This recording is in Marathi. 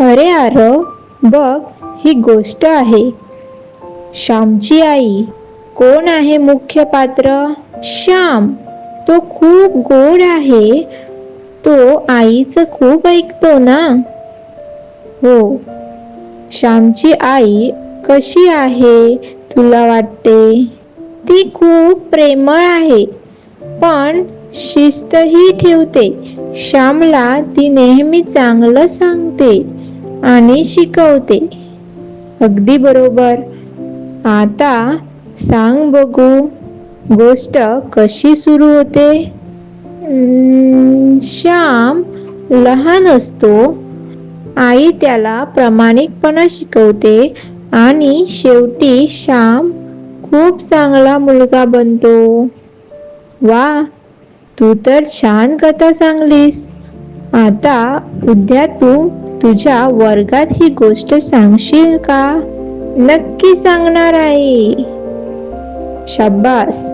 अरे आरव बघ ही गोष्ट आहे. श्यामची आई कोण आहे मुख्य पात्र? श्याम तो खूप गोड आहे. तो आईचं खूप ऐकतो ना? हो. श्यामची आई कशी आहे तुला वाटते? ती खूप प्रेमळ आहे पण शिस्तही ठेवते. श्यामला ती नेहमी चांगलं सांगते. आणि शिकवते. अगदी बरोबर. आता सांग बघू गोष्ट कशी सुरू होते? श्याम लहान असतो. आई त्याला प्रामाणिकपणा शिकवते आणि शेवटी श्याम खूप चांगला मुलगा बनतो. वा तू तर छान कथा सांगलीस. आता उद्या तू तुझ्या वर्गात ही गोष्ट सांगशील का? नक्की सांगणार आहे. शाब्बास.